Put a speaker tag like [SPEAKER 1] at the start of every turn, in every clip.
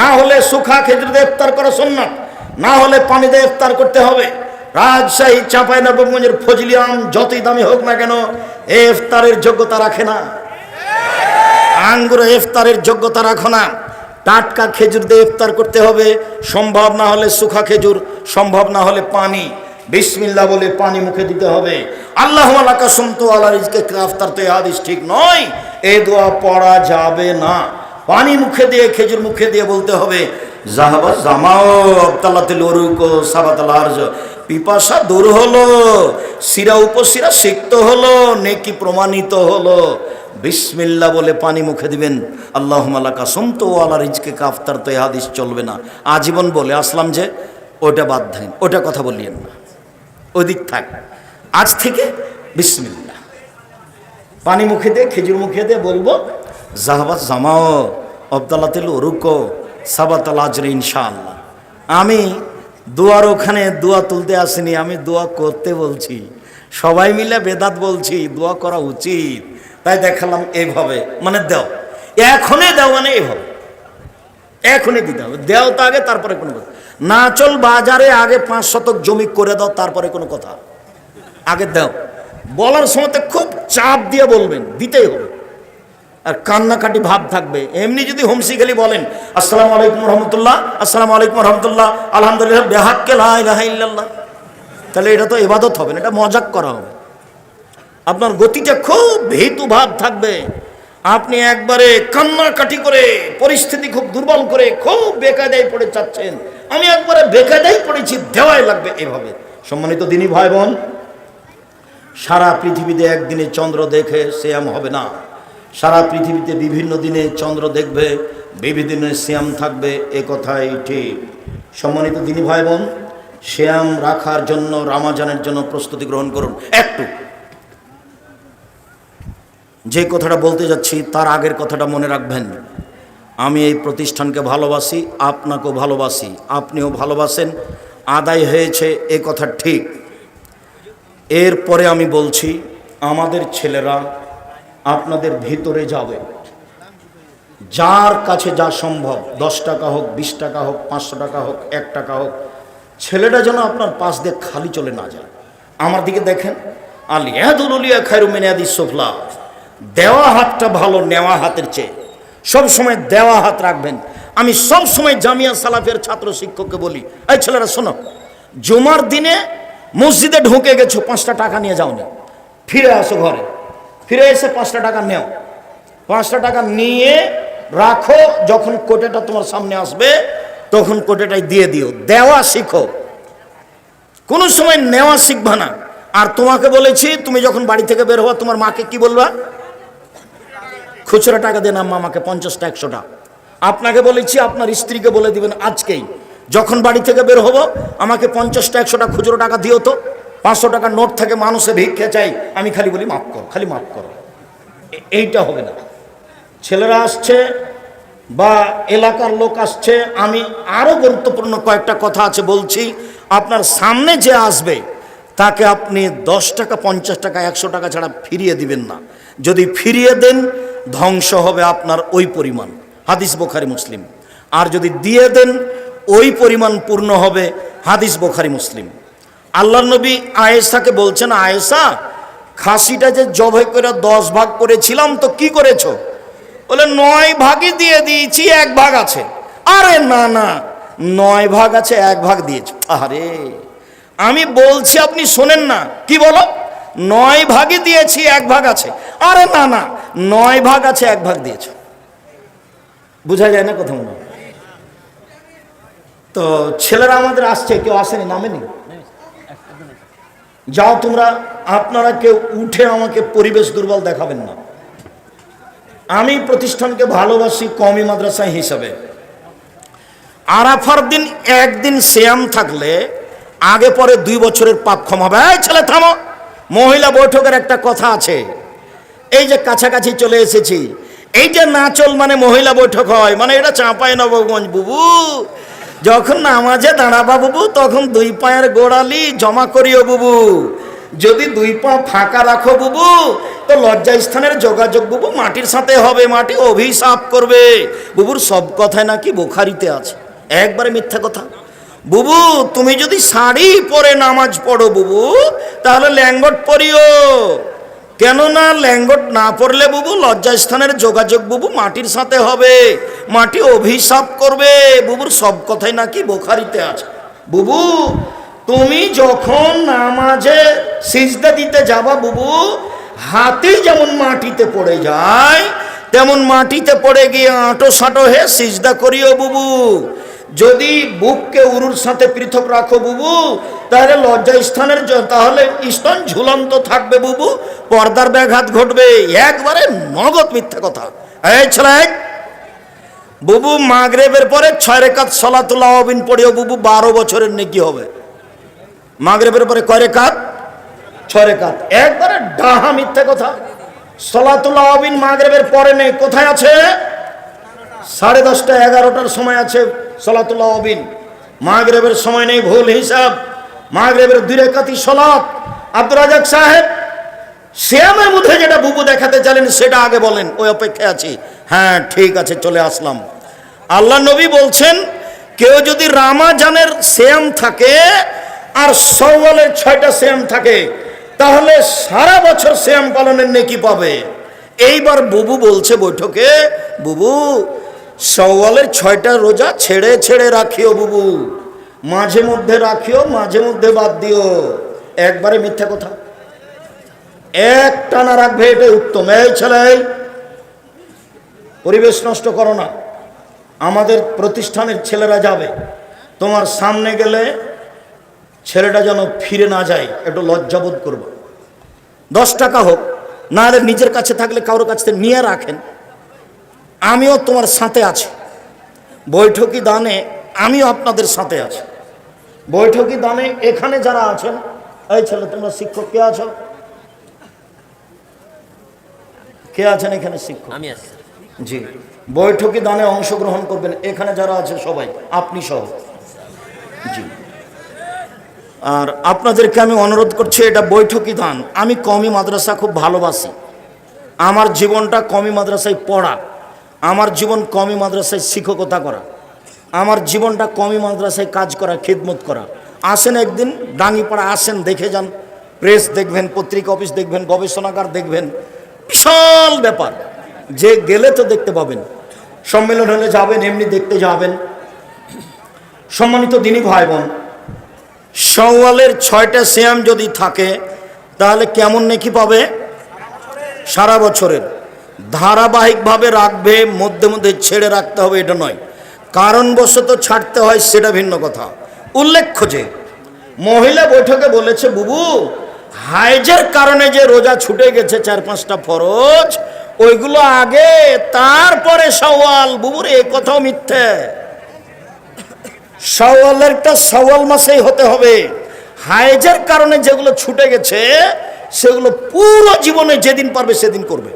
[SPEAKER 1] না হলে সুখা খেজুর দিয়ে ইফতার করা সুন্নাত, না হলে পানি দিয়ে ইফতার করতে হবে। রাজশাহী চাঁপাই নবগঞ্জের ফজলিয়াম যতই দামি হোক না কেন, এ ইফতারের যোগ্যতা রাখে না। আঙ্গুর ইফতারের যোগ্যতা রাখো না। টাটকা খেজুর দিয়ে ইফতার করতে হবে। সম্ভব না হলে সুখা খেজুর, সম্ভব না হলে পানি। বিসমিল্লাহ বলে পানি মুখে দিতে হবে। আল্লাহ আলাকা সুমতো আল্লাহ রিজকে ইফতার তো হাদিস ঠিক নয়। এ দোয়া পড়া যাবে না। পানি মুখে দিয়ে, খেজুর মুখে দিয়ে বলতে হবে, জাহাবা জামাও আবতাল্লাতে লরুকো, সাবাতাল আরজ। পিপাসা দূর হলো, শিরা উপশিরা সিক্ত হলো, নেকি প্রমাণিত হলো। বিসমিল্লা বলে পানি মুখে দিবেন। আল্লাহ কাসম তো আল্লাহ রিজকে কাফতার তো হাদিস চলবে না। আজীবন বলে আসলাম যে, ওটা বাদ দেন, ওটা কথা বলিয়েন না। ওদিক থাক। আজ থেকে বিসমিল্লা পানি মুখে দিয়ে, খেজুর মুখে দিয়ে বলব জাহাবাজ জামাও আবদাল্লাতিল ওরুকো সাবাতাল আজরে ইনশাআল্লাহ। আমি দোয়ার ওখানে দোয়া তুলতে আসিনি, আমি দোয়া করতে বলছি। সবাই মিলে বেদাত বলছি, দোয়া করা উচিত। তাই দেখালাম এইভাবে মানে দেও। এখনই দেও মানে এইভাবে। এখনই দিতে হবে। দেও তো আগে, তারপরে কোনো কথা। না চল বাজারে আগে পাঁচ শতক জমি করে দাও, তারপরে কোনো কথা। আগে দেও। বলার সময় খুব চাপ দিয়ে বলবেন, দিতেই হবে। আর কান্নাকাটি ভাব থাকবে। এমনি যদি হোমসি খালি বলেন, আসসালামু আলাইকুম রহমতুল্লাহ, আসসালামু আলাইকুম রহমতুল্লাহ, আলহামদুলিল্লাহ বেহাক্কে ইল্লাল্লাহ। তাহলে এটা তো এবাদত হবে না, এটা মজাক করা হবে। আপনার গতিটা খুব ভীতু ভাব থাকবে। আপনি একবারে কান্নাকাটি করে, পরিস্থিতি খুব দুর্বল করে, খুব বেকায়দায় পড়ে চাচ্ছেন আমি একবারে বেকায়দায় পড়েছি, দেওয়াই লাগবে এভাবে। সম্মানিত দিনী ভাই বোন, সারা পৃথিবীতে একদিনে চন্দ্র দেখে শ্যাম হবে না। সারা পৃথিবীতে বিভিন্ন দিনে চন্দ্র দেখবে, বিভিন্ন দিনে শ্যাম থাকবে, এ কথাই ঠিক। সম্মানিত দিনী ভাই বোন শ্যাম রাখার জন্য, রামাজানের জন্য প্রস্তুতি গ্রহণ করুন। একটু। যে কথাটা বলতে যাচ্ছি, তার আগের কথাটা মনে রাখবেন। আমি এই প্রতিষ্ঠানকে ভালোবাসি, আপনাকেও ভালোবাসি, আপনিও ভালোবাসেন, আদায় হয়েছে, এ কথা ঠিক। এরপরে আমি বলছি, আমাদের ছেলেরা আপনাদের ভেতরে যাবে। যার কাছে যা সম্ভব, দশ টাকা হোক, বিশ টাকা হোক, পাঁচশো টাকা হোক, এক টাকা হোক, ছেলেটা যেন আপনার পাশ দিয়ে খালি চলে না যায়। আমার দিকে দেখেন, আলি এদুলিয়া খায়রু মেনাদি সোফলা। দেওয়া হাতটা ভালো, নেওয়া হাতের চেয়ে। সব সময় দেওয়া হাত রাখবেন। আমি সব সময় জামিয়া সালাফের ছাত্র শিক্ষককে বলি, এই ছেলেরা, শোনো, জুমার দিনে মসজিদে ঢুকে গেছো, পাঁচটা টাকা নিয়ে যাও না ফিরে আসো ঘরে। ফিরে এসে পাঁচটা টাকা নেও। পাঁচটা টাকা নিয়ে রাখো, যখন কোটেটা তোমার সামনে আসবে, তখন কোটেটাই দিয়ে দিও। দেওয়া শিখো। কোনো সময় নেওয়া শিখবা না। আর তোমাকে বলেছি, তুমি যখন বাড়ি থেকে বের হওয়া তোমার মাকে কি বলবা? খুচরা টাকা দেন আম্মা আমাকে পঞ্চাশটা, একশোটা। আপনাকে বলেছি, আপনার স্ত্রীকে বলে দিবেন আজকেই। যখন বাড়ি থেকে বের হব, আমাকে পঞ্চাশটা, একশোটা খুচরো টাকা দিও তো। পাঁচশো টাকার নোট থেকে মানুষে ভিক্ষে চাই। আমি খালি বলি, মাফ করো, খালি মাফ করো। এইটা হবে না। ছেলেরা আসছে বা এলাকার লোক আসছে, আমি আরও গুরুত্বপূর্ণ কয়েকটা কথা আছে বলছি। আপনার সামনে যে আসবে, তাকে আপনি দশ টাকা, পঞ্চাশ টাকা, একশো টাকা ছাড়া ফিরিয়ে দিবেন না। যদি ফিরিয়ে দেন, ধ্বংস হবে আপনার ওই পরিমাণ। হাদিস বোখারি মুসলিম। আর যদি দিয়ে দেন, ওই পরিমাণ পূর্ণ হবে হাদিস বোখারি মুসলিম। আল্লাহ নবী আয়েসাকে বলছেন আয়েসা খাসিটা যে জবাই করে দশ ভাগ করেছিলাম তো কি করেছ? বলে, নয় ভাগই দিয়ে দিয়েছি, এক ভাগ আছে। আরে না না, নয় ভাগ আছে, এক ভাগ দিয়েছ। আরে আমি বলছি, আপনি শোনেন না। কি বলো? নয় ভাগই দিয়েছি, এক ভাগ আছে। আরে না না, নয় ভাগ আছে, এক ভাগ দিয়েছ। বোঝা যায় না কোথাও না তো ছেলেরা আমাদের আসছে, কেউ আসেনি, নামেনি? যাও তোমরা, আপনারা কেউ উঠে আমাকে পরিবেশ দুর্বল দেখাবেন না। আমি প্রতিষ্ঠানকে ভালোবাসি কমি মাদ্রাসা হিসাবে। আরাফার দিন একদিন শ্যাম থাকলে, আগে পরে দুই বছরের পাপ ক্ষমা হবে। এই ছেলে, থামো! মহিলা বৈঠকের একটা কথা আছে। এই যে কাছাকাছি চলে এসেছি, এই যে নাচল মানে মহিলা বৈঠক হয়। মানে এটা চাঁপাই নবগঞ্জ, বুবু! যখন নামাজে দাঁড়াবা বুবু, তখন দুই পায়ের গোড়ালি জমা করিও বুবু। যদি দুই পা ফাঁকা রাখো বুবু, তো লজ্জা স্থানের যোগাযোগ বুবু মাটির সাথে হবে, মাটি অভিশাপ করবে। বুবুর সব কথায় নাকি বোখারিতে আছে। একবারে মিথ্যা কথা। বুবু, তুমি যদি শাড়ি পরে নামাজ পড়ো বুবু, তাহলে ল্যাঙ্গট পরিও। কেননা ল্যাঙ্গট না পড়লে বুবু লজ্জাস্থানের যোগাযোগ বুবু মাটির সাথে হবে। মাটি অভিশাপ করবে। বুবুর সব কথাই নাকি বোখারিতে আছে। বুবু, তুমি যখন নামাজে সিজদা দিতে যাবা বুবু, হাতে যেমন মাটিতে পড়ে যায়, তেমন মাটিতে পড়ে গিয়ে আঁটো সাঁটো হে সিজদা করিও বুবু। যদি বুককে উরুর সাথে পৃথক রাখো বুবু, তাহলে লজ্জা স্থানের তাহলে স্তন ঝুলন্ত থাকবে বুবু, পর্দার ব্যাঘাত ঘটবে। একবারে নগদ মিথ্যা কথা। এই ছেলে, বুবু মাগরেবের পরে ছয় রেখাত সলাতুল্লাহ অবিন পড়িও বুবু, বারো বছরের নেকি হবে। মাগরেবের পরে কয় রেখাত? ছয় রেখাত। একবারে ডাহা মিথ্যা কথা। সলাতুল্লাহ অবিন মাগরেবের পরে নেই। কোথায় আছে? সাড়ে দশটা এগারোটার সময় আছে। সলাতুল্লাহ অবিন। মাগরেবের সময় নেই, ভুল হিসাব। মাগরেবের দুই রেখাতি সলাত। আব্দুর রাজাক সাহেব, শ্যামের মধ্যে যেটা বুবু দেখাতে চাইলেন, সেটা আগে বলেন, ওই অপেক্ষায় আছি। হ্যাঁ ঠিক আছে, চলে আসলাম। আল্লাহ নবী বলছেন, কেউ যদি রামাজানের শ্যাম থাকে, আর সওয়ালের ছয়টা শ্যাম থাকে, তাহলে সারা বছর শ্যাম পালনের নেকি পাবে। এইবার বুবু বলছে বৈঠকে, বুবু সওয়ালের ছয়টা রোজা ছেড়ে ছেড়ে রাখিও বুবু। মাঝে মধ্যে রাখিও, মাঝে মধ্যে বাদ দিও। একবারে মিথ্যা কথা। এক টানা রাখবে এটাই উত্তম। এই ছেলে পরিবেশ নষ্ট করো না। আমাদের প্রতিষ্ঠানের ছেলেরা যাবে। তোমার সামনে গেলে ছেলেটা যেন ফিরে না যায়, একটু লজ্জাবোধ করব। দশ টাকা হোক, না হলে নিজের কাছে থাকলে কারোর কাছ নিয়ে রাখেন। আমিও তোমার সাথে আছি। বৈঠকি দানে আমিও আপনাদের সাথে আছি। বৈঠকি দানে এখানে যারা আছেন এই ছেলে তোমরা শিক্ষক কে আছো? কে আছেন এখানে শিক্ষক?
[SPEAKER 2] আমি আছি
[SPEAKER 1] জি। বৈঠকি দানে অংশগ্রহণ করবেন। এখানে যারা আছে সবাই আপনি সহ। জি। আর আপনাদেরকে আমি অনুরোধ করছি এটা বৈঠকি দান। আমি কমি মাদ্রাসা খুব ভালোবাসি। আমার জীবনটা কমি মাদ্রাসায় পড়া। আমার জীবন কমি মাদ্রাসায় শিক্ষকতা করা, আমার জীবনটা কমি মাদ্রাসায় কাজ করা, খিদমত করা। আসেন একদিন, ডাঙ্গিপাড়া আসেন, দেখে যান। প্রেস দেখবেন, পত্রিকা অফিস দেখবেন, গবেষণাগার দেখবেন। বিশাল ব্যাপার। যে গেলে তো দেখতে পাবেন। সম্মেলন হলে যাবেন, এমনি দেখতে যাবেন। সম্মানিত দিনী ভাই বোন সওয়ালের ছয়টা শ্যাম যদি থাকে, তাহলে কেমন নেকি পাবে? সারা বছরের। ধারাবাহিকভাবে রাখবে, মধ্যে মধ্যে ছেড়ে রাখতে হবে এটা নয়। কারণবশত ছাড়তে হয় সেটা ভিন্ন কথা। উল্লেখ্য যে, মহিলা বৈঠকে বলেছে, বুবু, হাইজের কারণে যে রোজা ছুটে গেছে চার পাঁচটা ফরজ, ওইগুলো আগে, তারপরে সওয়াল বুবুর এ কথাও মিথ্যে। সওয়ালেরটা সওয়াল মাসেই হতে হবে। হাইজের কারণে যেগুলো ছুটে গেছে, সেগুলো পুরো জীবনে যেদিন পারবে সেদিন করবে।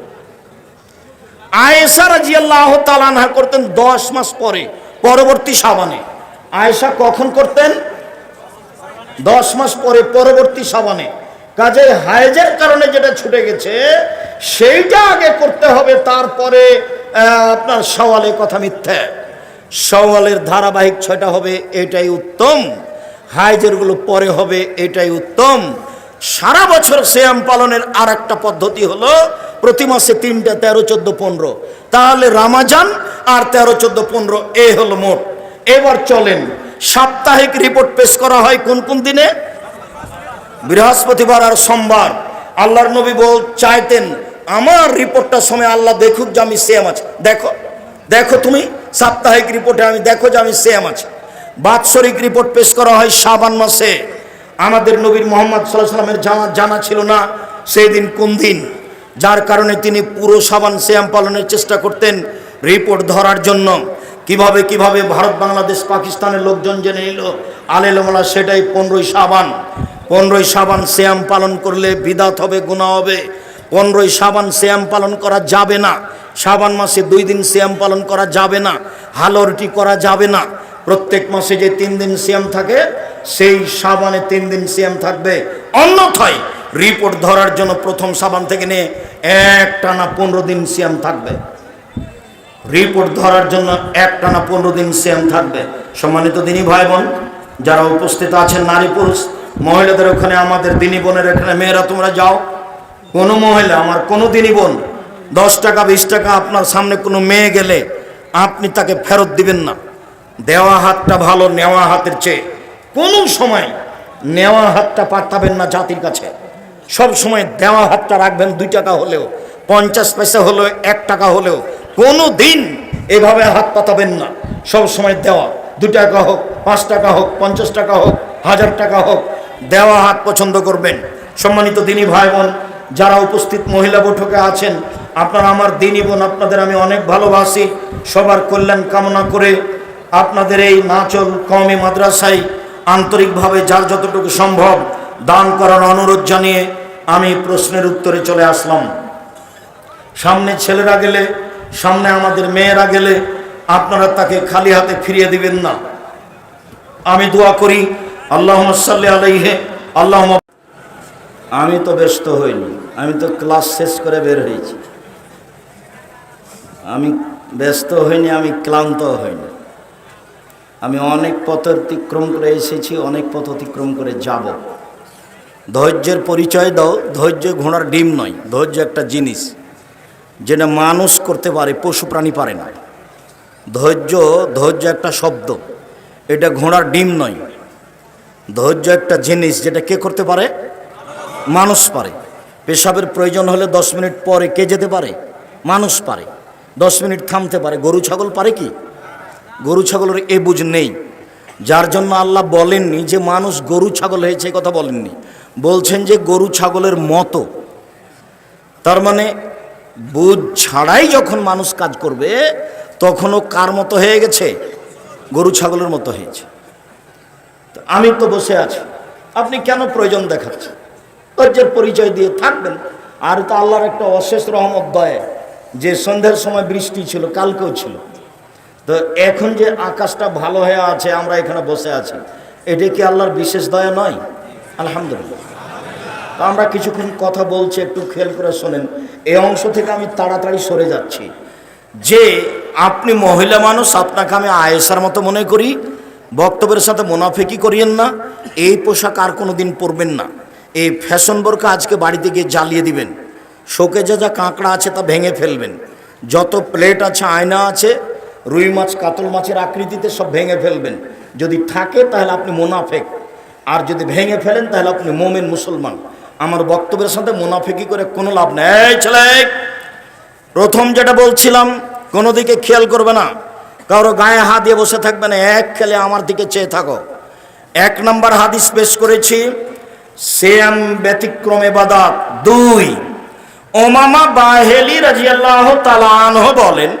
[SPEAKER 1] আয়েশা রাজিয়াল্লাহ তালানহা করতেন দশ মাস পরে, পরবর্তী সাবানে। আয়েশা কখন করতেন? দশ মাস পরে, পরবর্তী সাবানে। কাজে হাইজের কারণে যেটা ছুটে গেছে, সেইটা আগে করতে হবে, তারপরে আপনার সওয়ালে কথা মিথ্যা। সওয়ালের ধারাবাহিক ছয়টা হবে, এটাই উত্তম। হাইজেরগুলো পরে হবে, এটাই উত্তম। সারা বছর শ্যাম পালনের আর একটা পদ্ধতি হলো প্রতি মাসে তিনটা, তেরো, চোদ্দ, পনেরো। তাহলে রামাজান আর তেরো, চোদ্দ, পনেরো, এ হলো মোট। এবার চলেন, সাপ্তাহিক রিপোর্ট পেশ করা হয় কোন কোন দিনে? বৃহস্পতিবার আর সোমবার। আল্লাহর নবী বল, চাইতেন, আমার রিপোর্টটার সময় আল্লাহ দেখুক যে আমি সেম আছি। দেখো দেখো তুমি, সাপ্তাহিক রিপোর্টে আমি দেখো যে আমি সেম আছি। বাৎসরিক রিপোর্ট পেশ করা হয় সাবান মাসে। আমাদের নবীর মোহাম্মদ সাল্লাহ সাল্লামের জানা জানা ছিল না সেই দিন কোন দিন। যার কারণে তিনি পুরো সাবান শ্যাম পালনের চেষ্টা করতেন রিপোর্ট ধরার জন্য। কীভাবে কীভাবে ভারত, বাংলাদেশ, পাকিস্তানের লোকজন জেনে নিল? আলেলমলা সেটাই পনেরোই সাবান। পনেরোই সাবান শ্যাম পালন করলে বিদাত হবে গুণা হবে। পনেরোই সাবান শ্যাম পালন করা যাবে না। সাবান মাসে দুই দিন শ্যাম পালন করা যাবে না। হালরটি করা যাবে না। প্রত্যেক মাসে যে তিন দিন শ্যাম থাকে সেই সাবানে তিন দিন সিএম থাকবে। অন্যথায় রিপোর্ট ধরার জন্য প্রথম সাবান থেকে নিয়ে এক টানা পনেরো দিন সিএম থাকবে। রিপোর্ট ধরার জন্য এক টানা পনেরো দিন সিএম থাকবে। সম্মানিত দিনী ভাই বোন যারা উপস্থিত আছেন নারী পুরুষ, মহিলাদের ওখানে, আমাদের দিনী বোনের এখানে, মেয়েরা, তোমরা যাও। কোনো মহিলা, আমার কোনো দিনী বোন, দশ টাকা, বিশ টাকা, আপনার সামনে কোনো মেয়ে গেলে আপনি তাকে ফেরত দিবেন না। দেওয়া হাতটা ভালো, নেওয়া হাতের চেয়ে। কোনো সময় নেওয়া হাতটা পাঠাবেন না জাতির কাছে। সব সময় দেওয়া হাতটা রাখবেন দুই টাকা হলেও, পঞ্চাশ পয়সা হলেও, এক টাকা হলেও। কোনো দিন এভাবে হাত পাতাবেন না। সব সময় দেওয়া। দু টাকা হোক, পাঁচ টাকা হোক, পঞ্চাশ টাকা হোক, হাজার টাকা হোক, দেওয়া হাত পছন্দ করবেন। সম্মানিত দিনী ভাই বোন যারা উপস্থিত মহিলা বৈঠকে আছেন, আপনারা আমার দিনী বোন, আপনাদের আমি অনেক ভালোবাসি। সবার কল্যাণ কামনা করে আপনাদের এই নাচল কমে মাদ্রাসায় আন্তরিকভাবে যার যতটুকু সম্ভব দান করার অনুরোধ জানিয়ে আমি প্রশ্নের উত্তরে চলে আসলাম। সামনে ছেলেরা গেলে, সামনে আমাদের মেয়েরা গেলে আপনারা তাকে খালি হাতে ফিরিয়ে দিবেন না। আমি দোয়া করি আল্লাহ সাল্লি আলাইহে আল্লাহ আমি তো ব্যস্ত হইনি, আমি তো ক্লাস শেষ করে বের হয়েছি। আমি ব্যস্ত হইনি, আমি ক্লান্ত হইনি। আমি অনেক পথ অতিক্রম করে এসেছি, অনেক পথ অতিক্রম করে যাব। ধৈর্যের পরিচয় দাও, ধৈর্য ঘোড়ার ডিম নয়, ধৈর্য একটা জিনিস যেটা মানুষ করতে পারে, পশু প্রাণী পারে না। ধৈর্য ধৈর্য একটা শব্দ, এটা ঘোড়ার ডিম নয়। ধৈর্য একটা জিনিস যেটা কে করতে পারে? মানুষ পারে। পেশাবের প্রয়োজন হলে দশ মিনিট পরে কে যেতে পারে? মানুষ পারে। দশ মিনিট থামতে পারে। গরু, ছাগল পারে কি? গরু ছাগলের এ বুঝ নেই। যার জন্য আল্লাহ বলেননি যে মানুষ গরু ছাগল হয়েছে কথা বলেননি। বলছেন যে গরু ছাগলের মতো। তার মানে বুঝ ছাড়াই যখন মানুষ কাজ করবে, তখনও কার মতো হয়ে গেছে? গরু ছাগলের মতো হয়েছে। আমি তো বসে আছি। আপনি কেন প্রয়োজন দেখাচ্ছেন? ধৈর্যের পরিচয় দিয়ে থাকবেন। আর তো আল্লাহর একটা অশেষ রহমত দয়। যে সন্ধ্যার সময় বৃষ্টি ছিল, কালকেও ছিল। তো এখন যে আকাশটা ভালো হয়ে আছে, আমরা এখানে বসে আছি। এটা কি আল্লাহর বিশেষ দয়া নয়? আলহামদুলিল্লাহ। তো আমরা কিছুক্ষণ কথা বলছি, একটু খেয়াল করে শোনেন। এই অংশ থেকে আমি তাড়াতাড়ি সরে যাচ্ছি। যে আপনি মহিলা মানুষ, আপনাকে আমি আয়েসার মতো মনে করি, বক্তব্যের সাথে মোনাফেকি করিয়েন না, এই পোশাক আর কোনো দিন পরবেন না। এই ফ্যাশন বোরকা আজকে বাড়িতে গিয়ে জ্বালিয়ে দিবেন। শোকে যা যা কাঁকড়া আছে তা ভেঙে ফেলবেন। যত প্লেট আছে, আয়না আছে রুই মাছ, কাতল মাছের আকৃতিতে সব ভেঙে ফেলবেন। যদি থাকে, তাহলে আপনি মোনাফেক। আর যদি ভেঙে ফেলেন, তাহলে আপনি মোমেন মুসলমান। আমার বক্তব্যের সাথে মুনাফিকি করে কোনো লাভ নেই। ছেলে, প্রথম যেটা বলছিলাম, কোনো দিকে খেয়াল করবে না। কারও গায়ে হাত দিয়ে বসে থাকবে না, এক খেলে আমার দিকে চেয়ে থাকো। এক নম্বর হাদিস পেশ করেছি সেম ব্যতিক্রম এবাদাত দুই, ওমামা বাহেলি রাজিয়াল্লাহ তালানহ বলেন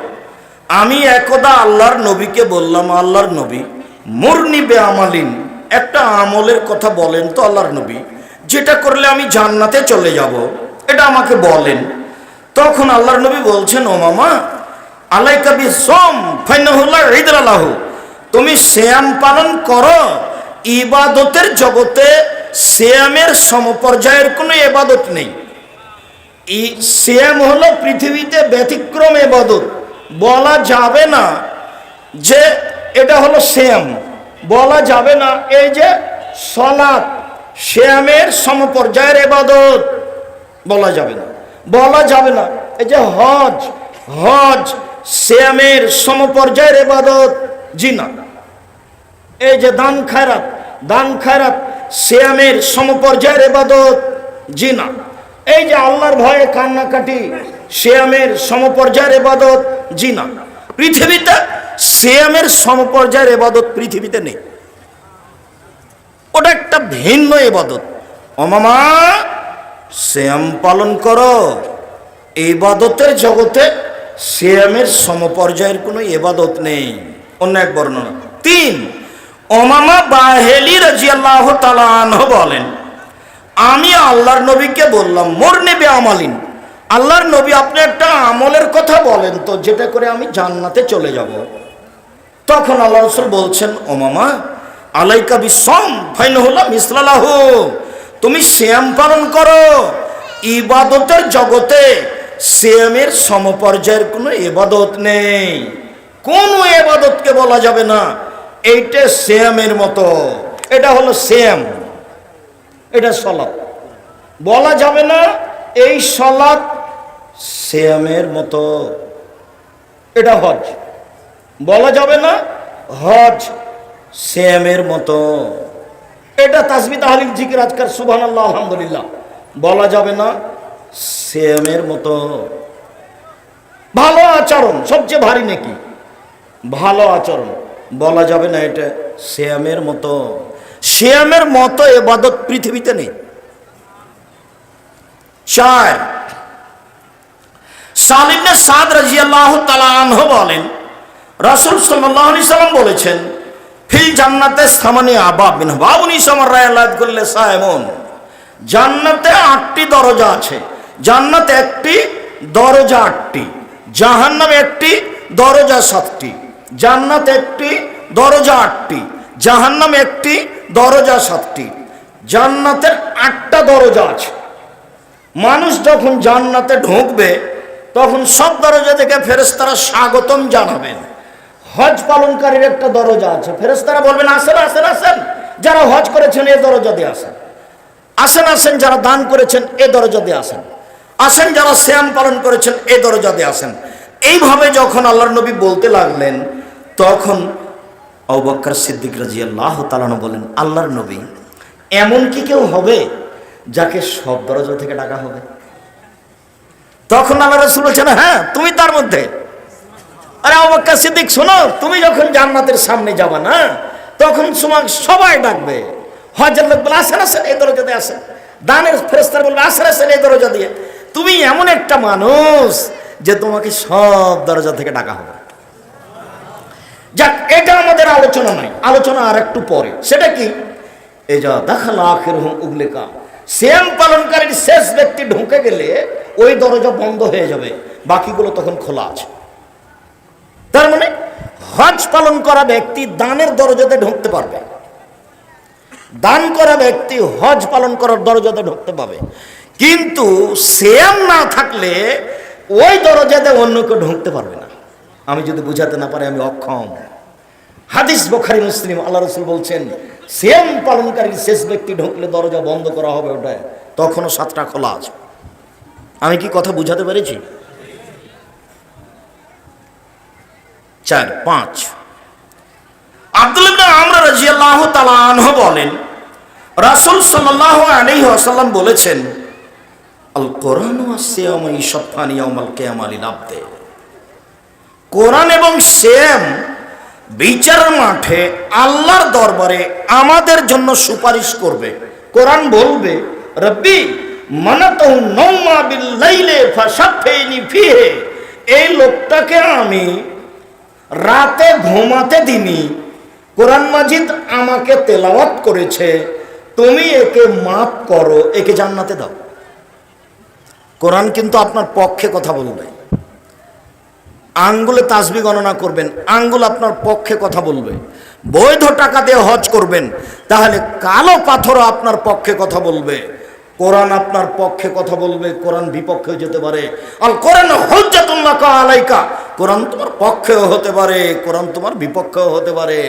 [SPEAKER 1] আমি একদা আল্লাহর নবীকে বললাম, আল্লাহর নবী, মুরনি বে আমালিন একটা আমলের কথা বলেন তো আল্লাহর নবী, যেটা করলে আমি জান্নাতে চলে যাব, এটা আমাকে বলেন। তখন আল্লাহর নবী বলছেন, ও মামা আলাই কবি সোম ফাইনাহুল্লাহ ঈদ তুমি শ্যাম পালন করো, ইবাদতের জগতে শ্যামের সমপর্যায়ের কোনো এবাদত নেই। শ্যাম হলো পৃথিবীতে ব্যতিক্রম এবাদত বলা যাবে না যে এটা হলো শ্যাম। বলা যাবে না এই যে সলাৎ, শ্যামের সমপর্যায়ের এবাদত। বলা যাবে না। বলা যাবে না এই যে হজ হজ শ্যামের সমপর্যায়ের এবাদত। জি না। এই যে দান খায়রাত দান খায়রাত শ্যামের সমপর্যায়ের এবাদত। জি না। এই যে আল্লাহর ভয়ে কান্নাকাটি শ্যামের সমপর্যায়ের এবাদত জি না পৃথিবীতে শ্যামের সমপর্যায়ের এবাদত পৃথিবীতে নেই। ওটা একটা ভিন্ন এবাদত অমামা শ্যাম পালন করো। এবাদতের জগতে শ্যামের সমপর্যায়ের কোনো এবাদত নেই। অন্য এক বর্ণনা। তিন ওমামা বাহেলি রাজিয়াল্লাহ তালাহ বলেন, আমি আল্লাহর নবীকে বললাম মোর নেবে আমালিন। আল্লাহর নবী আপনি একটা আমলের কথা বলেন তো, যেটা করে আমি জান্নাতে চলে যাব। তখন আল্লাহ রসুল বলছেন, ও মামা, আলাইকা বিসম ফাইন হলাম ইসলালাহ তুমি শ্যাম পালন করো। ইবাদতের জগতে শ্যামের সমপর্যায়ের কোনো এবাদত নেই। কোন এবাদতকে বলা যাবে না। এইটা শ্যামের মতো। এটা হলো শ্যাম এটা সলাপ বলা যাবে না, এই সলাপ শ্যামের মতো। এটা হজ। বলা যাবে না? হজ শ্যামের মতো। এটা তাসবি তাহলিল জিকির আজকার সুবহান আল্লাহ আলহামদুলিল্লাহ। বলা যাবে না? শ্যামের মতো। ভালো আচরণ, সবচেয়ে ভারী নাকি? ভালো আচরণ। বলা যাবে না এটা শ্যামের মতো। শ্যামের মতো এবাদত পৃথিবীতে নেই। চার সালিমনে সাদ রাজিয়াল্লাহ তালাহ বলেন, রাসুল সাল্লাহ সাল্লাম বলেছেন, ফিল জান্নাতে স্থামানি আবা বিন বাবুনি সমর রায় আল্লাহ করলে সাহেমন জান্নাতে আটটি দরজা আছে। জান্নাতে একটি, দরজা আটটি। জাহান্নামে একটি, দরজা সাতটি। জান্নাত একটি, দরজা আটটি। জাহান্নামে একটি, দরজা সাতটি। জান্নাতের আটটা দরজা আছে। মানুষ যখন জান্নাতে ঢুকবে তখন সব দরজা থেকে ফেরেস্তারা স্বাগতম জানাবেন। হজ পালনকারীর একটা দরজা আছে। ফেরেস্তারা বলবেন, আসেন আসেন আসেন। যারা হজ করেছেন, এ দরজা দিয়ে আসেন। আসেন আসেন, যারা দান করেছেন, এ দরজা দিয়ে আসেন। আসেন, যারা শ্যাম পালন করেছেন, এ দরজা দিয়ে আসেন। এইভাবে যখন আল্লাহর নবী বলতে লাগলেন, তখন অবাক্কর সিদ্দিক রাজি আল্লাহ তালানো বলেন আল্লাহর নবী, এমন কি কেউ হবে যাকে সব দরজা থেকে ডাকা হবে? তখন আল্লাহ রসুল বলছেন হ্যাঁ তুমি তার মধ্যে। আরে অবাক্কা সিদ্দিক, শোনো, তুমি যখন জান্নাতের সামনে যাবা না, তখন তোমার সবাই ডাকবে। হজের লোক বলে, আসেন আসেন, এই দরজা দিয়ে আসেন। দানের ফেরেস্তার বলবে, আসেন আসেন, এই দরজা দিয়ে। তুমি এমন একটা মানুষ যে তোমাকে সব দরজা থেকে ডাকা হবে। যাক, এটা আমাদের আলোচনা নাই আলোচনা আর একটু পরে। সেটা কি? এই যা দেখাল আখের হুম উগলেকা। শ্যাম পালনকারীর শেষ ব্যক্তি ঢুকে গেলে ওই দরজা বন্ধ হয়ে যাবে, বাকিগুলো তখন খোলা আছে। তার মানে হজ পালন করা ব্যক্তি দানের দরজাতে ঢুকতে পারবে। দান করা ব্যক্তি হজ পালন করার দরজাতে ঢুকতে পাবে কিন্তু শ্যাম না থাকলে ওই দরজাতে অন্য কেউ ঢুকতে পারবে না। আমি যদি বুঝাতে না পারি, আমি অক্ষম। হাদিস বোখারি, মুসলিম, আল্লাহ রসুল বলছেন শ্যাম পালনকারী শেষ ব্যক্তি ঢুকলে দরজা বন্ধ করা হবে ওটায়, তখনও সাতটা খোলা আছে। আমি কি কথা বুঝাতে পেরেছি? চার, পাঁচ। আব্দুল আমরা রাজিয়াল্লাহ তালাহ বলেন, রাসুল সাল্লাহ আলাইহি আসাল্লাম বলেছেন, আল কোরআন আব্দে। কোরআন এবং শ্যাম বিচার মাঠে আল্লাহর দরবারে আমাদের জন্য সুপারিশ করবে। কোরআন বলবে, রব্বি এই লোকটাকে আমি রাতে ঘুমাতে দিনি কোরআন মাজিদ আমাকে তেলাওয়াত করেছে, তুমি একে মাফ করো, একে জান্নাতে দাও। কোরআন কিন্তু আপনার পক্ষে কথা বলবে আঙ্গুলে তাসবি গণনা করবেন, আঙ্গুল আপনার পক্ষে কথা বলবে। বৈধ টাকা দিয়ে হজ করবেন, তাহলে কালো পাথরও আপনার পক্ষে কথা বলবে। কোরআন আপনার পক্ষে কথা বলবে, কোরআন বিপক্ষে যেতে পারে। আর কোরআন হজ্জাতুল্লাহ আলাইকা, কোরআন তোমার পক্ষেও হতে পারে, কোরআন তোমার বিপক্ষেও হতে পারে।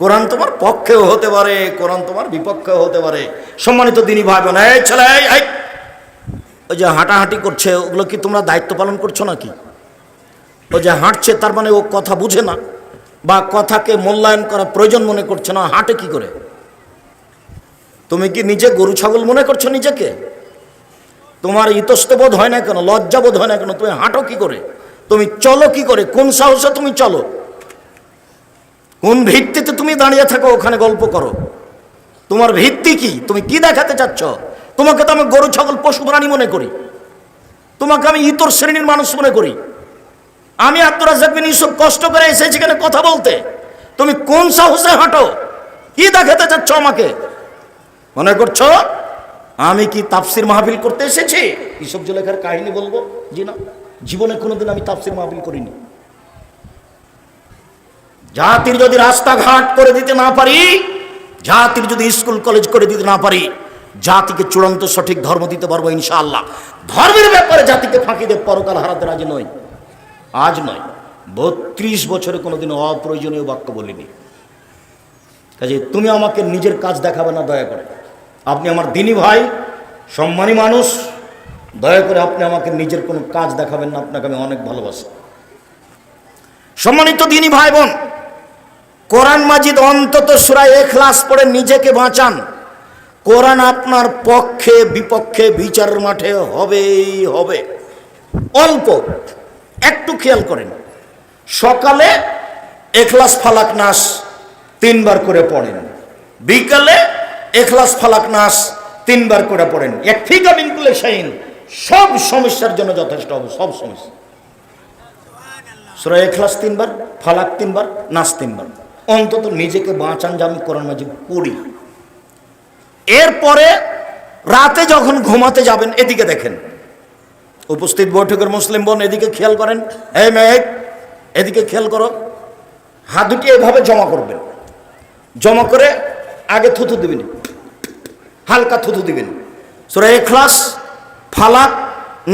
[SPEAKER 1] কোরআন তোমার পক্ষেও হতে পারে, কোরআন তোমার বিপক্ষেও হতে পারে। সম্মানিত দিনী ভাই বোন এই ছেলে ওই যে হাঁটাহাঁটি করছে, ওগুলো কি তোমরা দায়িত্ব পালন করছ নাকি? ও যে হাঁটছে, তার মানে ও কথা বুঝে না বা কথাকে মূল্যায়ন করা প্রয়োজন মনে করছে না, হাঁটে কি করে? তুমি কি নিজে গরু ছাগল মনে করছ নিজেকে? তোমার ইতস্তবোধ হয় না কেন? লজ্জাবোধ হয় না কেন? তুমি হাঁটো কি করে? তুমি চলো কি করে? কোন সাহসে তুমি চলো? কোন ভিত্তিতে তুমি দাঁড়িয়ে থাকো? ওখানে গল্প করো। তোমার ভিত্তি কি? তুমি কি দেখাতে চাচ্ছ? তোমাকে তো আমি গরু, ছাগল, পশু, প্রাণী মনে করি। তোমাকে আমি ইতর শ্রেণির মানুষ মনে করি। আমি আব্দুর রাজাক বিন ইউসুফ কষ্ট করে এসেছি এখানে কথা বলতে। তুমি কোন সাহসে হাঁটো? কি দেখাতে চাচ্ছ আমাকে? মনে করছ আমি কি তাফসির মাহফিল করতে এসেছি? ইসব জুলেখার কাহিনী বলব? জি না। জীবনে কোনোদিন আমি তাফসির মাহফিল করিনি। জাতির যদি রাস্তাঘাট করে দিতে না পারি, জাতির যদি স্কুল, কলেজ করে দিতে না পারি, জাতিকে চূড়ান্ত সঠিক ধর্ম দিতে পারব ইনশাআল্লাহ। ধর্মের ব্যাপারে জাতিকে ফাঁকি দিয়ে পরকাল হারাতে রাজি নই। আজ নয়, বত্রিশ বছরে কোনোদিন অপ্রয়োজনীয় বাক্য বলিনি। কাজে তুমি আমাকে নিজের কাজ দেখাবে না, দয়া করে। আপনি আমার দিনী ভাই, সম্মানী মানুষ, দয়া করে আপনি আমাকে নিজের কোনো কাজ দেখাবেন না, আপনাকে আমি অনেক ভালোবাসি। সম্মানিত দিনী ভাই বোন কোরআন মাজিদ অন্তত সুরায় এখলাস পড়ে নিজেকে বাঁচান। কোরআন আপনার পক্ষে, বিপক্ষে, বিচার মাঠে হবেই হবে। অল্প একটু খেয়াল করেন। সকালে এখলাস ফালাক নাস তিনবার করে পড়েন। বিকালে এখলাস ফালাক নাস তিনবার করে পড়েন। এক ফিকা বিনকুলে শাইন সব সমস্যার জন্য যথেষ্ট হবে, সব সমস্যা। সুরা এখলাস তিনবার, ফালাক তিনবার, নাস তিনবার। অন্তত নিজেকে বাঁচান যে আমি কোরআন মাজিদ পড়ি। এরপরে রাতে যখন ঘুমাতে যাবেন, এদিকে দেখেন উপস্থিত বৈঠকের মুসলিম বোন, এদিকে খেয়াল করেন। এই মেঘ এদিকে খেয়াল করো, হাত দুটি এভাবে জমা করবেন। জমা করে আগে থুথু দিবেন। হালকা থুথু দিবেন। সুরা এখলাস ফালাক,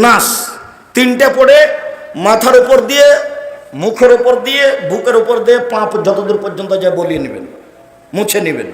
[SPEAKER 1] নাস, তিনটে পড়ে মাথার উপর দিয়ে, মুখের উপর দিয়ে, বুকের উপর দিয়ে পাঁপ যতদূর পর্যন্ত যা বলিয়ে নেবেন, মুছে নেবেন।